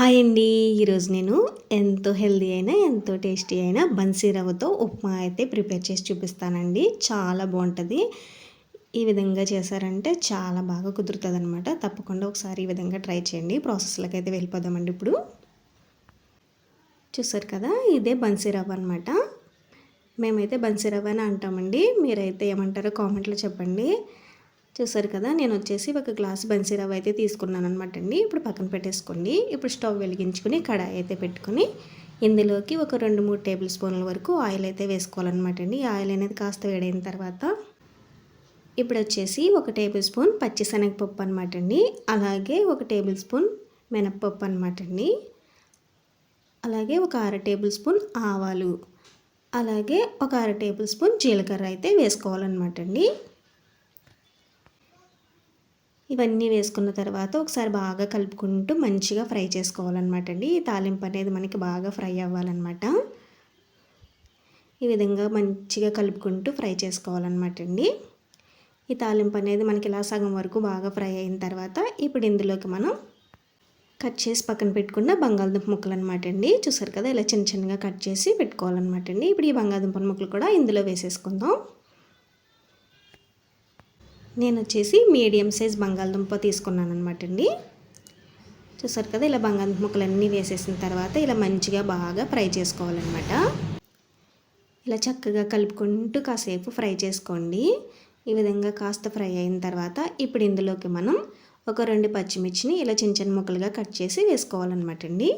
Hi అండి. ఈరోజు నేను ఎంతో హెల్దీ అయినా ఎంతో టేస్టీ అయినా బన్సీ రవ్వతో ఉప్మా అయితే ప్రిపేర్ చేసి చూపిస్తానండి. చాలా బాగుంటుంది. ఈ విధంగా చేశారంటే చాలా బాగా కుదురుతుంది అనమాట తప్పకుండా ఒకసారి ఈ విధంగా ట్రై చేయండి. ప్రాసెస్లోకి అయితే వెళ్ళిపోదామండి ఇప్పుడు. చూసారు కదా ఇదే బన్సీ రవ్వ అనమాట మేమైతే బన్సీ రవ్వ అని అంటామండి. మీరైతే ఏమంటారో కామెంట్లో చెప్పండి. చూసారు కదా నేను వచ్చేసి ఒక గ్లాస్ బన్సీ రవ్వ అయితే తీసుకున్నాను అనమాట అండి. ఇప్పుడు పక్కన పెట్టేసుకోండి. ఇప్పుడు స్టవ్ వెలిగించుకుని కడాయి అయితే పెట్టుకుని ఇందులోకి ఒక రెండు మూడు టేబుల్ స్పూన్ల వరకు ఆయిల్ అయితే వేసుకోవాలన్నమాట అండి. ఆయిల్ అనేది కాస్త వేడైన తర్వాత ఇప్పుడు వచ్చేసి ఒక టేబుల్ స్పూన్ పచ్చిశనగపప్పు అనమాట అండి. అలాగే ఒక టేబుల్ స్పూన్ మినప్పప్పు అనమాట అండి. అలాగే ఒక అర టేబుల్ స్పూన్ ఆవాలు. అలాగే ఒక అర టేబుల్ స్పూన్ జీలకర్ర అయితే వేసుకోవాలన్నమాట అండి. ఇవన్నీ వేసుకున్న తర్వాత ఒకసారి బాగా కలుపుకుంటూ మంచిగా ఫ్రై చేసుకోవాలన్నమాట అండి. ఈ తాలింపు అనేది మనకి బాగా ఫ్రై అవ్వాలన్నమాట. ఈ విధంగా మంచిగా కలుపుకుంటూ ఫ్రై చేసుకోవాలన్నమాట అండి. ఈ తాలింపు అనేది మనకి ఇలా సగం వరకు బాగా ఫ్రై అయిన తర్వాత ఇప్పుడు ఇందులోకి మనం కట్ చేసి పక్కన పెట్టుకున్న బంగాళదుంప ముక్కలు అనమాట అండి. చూసారు కదా ఇలా చిన్న చిన్నగా కట్ చేసి పెట్టుకోవాలన్నమాట అండి. ఇప్పుడు ఈ బంగాళదుంప ముక్కలు కూడా ఇందులో వేసేసుకుందాం. నేను వచ్చేసి మీడియం సైజ్ బంగాళదుంప తీసుకున్నాను అనమాట అండి. చూసారు కదా ఇలా బంగాళదుంప ముక్కలన్నీ వేసేసిన తర్వాత ఇలా మంచిగా బాగా ఫ్రై చేసుకోవాలన్నమాట. ఇలా చక్కగా కలుపుకుంటూ కాసేపు ఫ్రై చేసుకోండి. ఈ విధంగా కాస్త ఫ్రై అయిన తర్వాత ఇప్పుడు ఇందులోకి మనం ఒక రెండు పచ్చిమిర్చిని ఇలా చిన్న చిన్న ముక్కలుగా కట్ చేసి వేసుకోవాలన్నమాట అండి.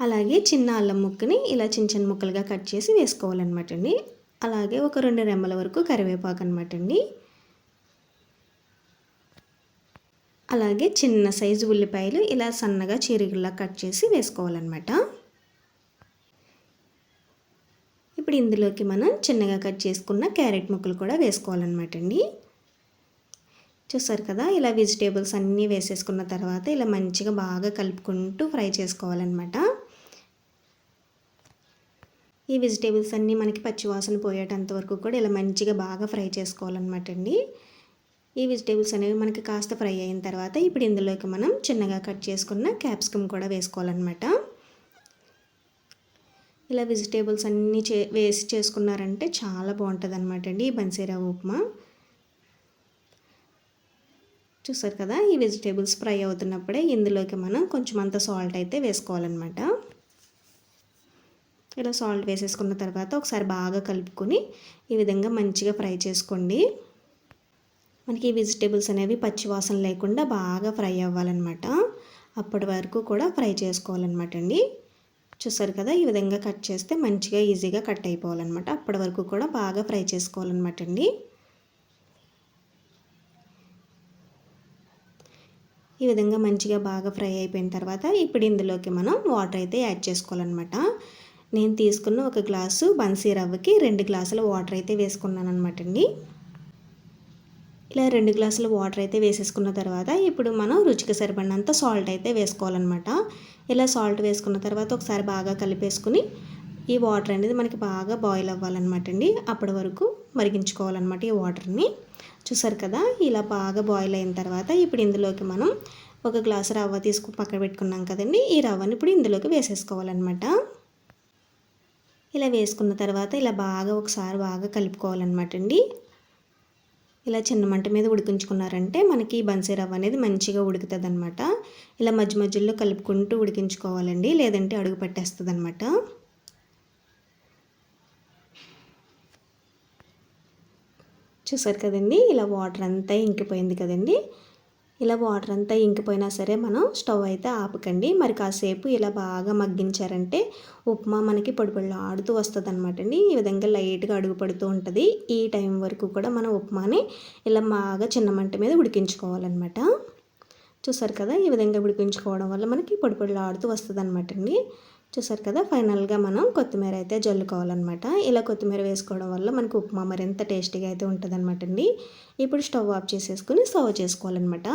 అలాగే చిన్న అల్లం ముక్కని ఇలా చిన్న చిన్న ముక్కలుగా కట్ చేసి వేసుకోవాలన్నమాట అండి. అలాగే ఒక రెండు రెమ్మల వరకు కరివేపాకు అనమాట అండి అలాగే చిన్న సైజు ఉల్లిపాయలు ఇలా సన్నగా చీరికల్లా కట్ చేసి వేసుకోవాలన్నమాట ఇప్పుడు ఇందులోకి మనం చిన్నగా కట్ చేసుకున్న క్యారెట్ ముక్కలు కూడా వేసుకోవాలన్నమాట అండి చూసారు కదా ఇలా వెజిటేబుల్స్ అన్నీ వేసేసుకున్న తర్వాత ఇలా మంచిగా బాగా కలుపుకుంటూ ఫ్రై చేసుకోవాలన్నమాట ఈ వెజిటేబుల్స్ అన్నీ మనకి పచ్చివాసన పోయేటంత వరకు కూడా ఇలా మంచిగా బాగా ఫ్రై చేసుకోవాలన్నమాట అండి. ఈ వెజిటేబుల్స్ అనేవి మనకి కాస్త ఫ్రై అయిన తర్వాత ఇప్పుడు ఇందులోకి మనం చిన్నగా కట్ చేసుకున్న క్యాప్సికమ్ కూడా వేసుకోవాలన్నమాట. ఇలా వెజిటేబుల్స్ అన్నీ చే వేసి చేసుకున్నారంటే చాలా బాగుంటుంది అనమాట అండి ఈ బన్సీరా ఉప్మా. చూసారు కదా ఈ వెజిటేబుల్స్ ఫ్రై అవుతున్నప్పుడే ఇందులోకి మనం కొంచెం అంత సాల్ట్ అయితే వేసుకోవాలన్నమాట. ఇలా సాల్ట్ వేసేసుకున్న తర్వాత ఒకసారి బాగా కలుపుకొని ఈ విధంగా మంచిగా ఫ్రై చేసుకోండి. మనకి ఈ వెజిటేబుల్స్ అనేవి పచ్చివాసన లేకుండా బాగా ఫ్రై అవ్వాలన్నమాట. అప్పటి వరకు కూడా ఫ్రై చేసుకోవాలన్నమాట అండి. చూసారు కదా ఈ విధంగా కట్ చేస్తే మంచిగా ఈజీగా కట్ అయిపోవాలన్నమాట. అప్పటి వరకు కూడా బాగా ఫ్రై చేసుకోవాలన్నమాట అండి. ఈ విధంగా మంచిగా బాగా ఫ్రై అయిపోయిన తర్వాత ఇప్పుడు ఇందులోకి మనం వాటర్ అయితే యాడ్ చేసుకోవాలన్నమాట. నేను తీసుకున్న ఒక గ్లాసు బన్సీ రవ్వకి రెండు గ్లాసుల వాటర్ అయితే వేసుకున్నాను అనమాట అండి. ఇలా రెండు గ్లాసుల వాటర్ అయితే వేసేసుకున్న తర్వాత ఇప్పుడు మనం రుచికి సరిపడినంత సాల్ట్ అయితే వేసుకోవాలన్నమాట. ఇలా సాల్ట్ వేసుకున్న తర్వాత ఒకసారి బాగా కలిపేసుకుని ఈ వాటర్ అనేది మనకి బాగా బాయిల్ అవ్వాలన్నమాట అండి. అప్పటి వరకు మరిగించుకోవాలన్నమాట ఈ వాటర్ని. చూసారు కదా ఇలా బాగా బాయిల్ అయిన తర్వాత ఇప్పుడు ఇందులోకి మనం ఒక గ్లాసు రవ్వ తీసుకు పక్కన పెట్టుకున్నాం కదండి. ఈ రవ్వని ఇప్పుడు ఇందులోకి వేసేసుకోవాలన్నమాట. ఇలా వేసుకున్న తర్వాత ఇలా బాగా ఒకసారి బాగా కలుపుకోవాలన్నమాట అండి. ఇలా చిన్న మంట మీద ఉడికించుకున్నారంటే మనకి బన్సీ రవ్వ అనేది మంచిగా ఉడుకుతుంది అనమాట ఇలా మధ్య మధ్యలో కలుపుకుంటూ ఉడికించుకోవాలండి లేదంటే అడుగు పట్టేస్తుంది అనమాట చూసారు కదండి ఇలా వాటర్ అంతా ఇంకిపోయింది కదండి. ఇలా వాటర్ అంతా ఇంకిపోయినా సరే మనం స్టవ్ అయితే ఆపకండి. మరి కాసేపు ఇలా బాగా మగ్గించారంటే ఉప్మా మనకి పొడి ఆడుతూ వస్తుంది అనమాట అండి. ఈ విధంగా లైట్గా అడుగు పడుతూ ఉంటుంది. ఈ టైం వరకు కూడా మనం ఉప్మాని ఇలా బాగా చిన్న మంట మీద ఉడికించుకోవాలన్నమాట. చూసారు కదా? ఈ విధంగా ఉడికించుకోవడం వల్ల మనకి పొడి ఆడుతూ వస్తుంది అనమాట అండి. చూసారు కదా ఫైనల్గా మనం కొత్తిమీర అయితే జల్లుకోవాలన్నమాట. ఇలా కొత్తిమీర వేసుకోవడం వల్ల మనకు ఉప్మా మరింత టేస్టీగా అయితే ఉంటుందన్నమాట అండి. ఇప్పుడు స్టవ్ ఆఫ్ చేసేసుకుని సర్వ్ చేసుకోవాలన్నమాట.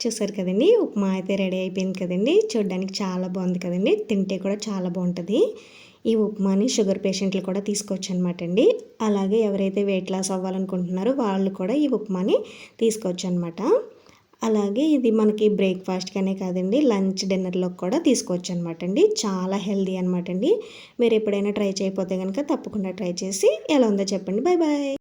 చూసారు కదండి ఉప్మా అయితే రెడీ అయిపోయింది కదండి. చూడడానికి చాలా బాగుంది కదండి తింటే కూడా చాలా బాగుంటుంది. ఈ ఉప్మాని షుగర్ పేషెంట్లు కూడా తీసుకోవచ్చు అనమాట అండి. అలాగే ఎవరైతే వెయిట్ లాస్ అవ్వాలనుకుంటున్నారో వాళ్ళు కూడా ఈ ఉప్మాని తీసుకోవచ్చు అనమాట అలాగే ఇది మనకి బ్రేక్ఫాస్ట్కనే కాదండి లంచ్ డిన్నర్లో కూడా తీసుకోవచ్చు అనమాట అండి. చాలా హెల్దీ అనమాట అండి. మీరు ఎప్పుడైనా ట్రై చేయకపోతే కనుక తప్పకుండా ట్రై చేసి ఎలా ఉందో చెప్పండి. Bye bye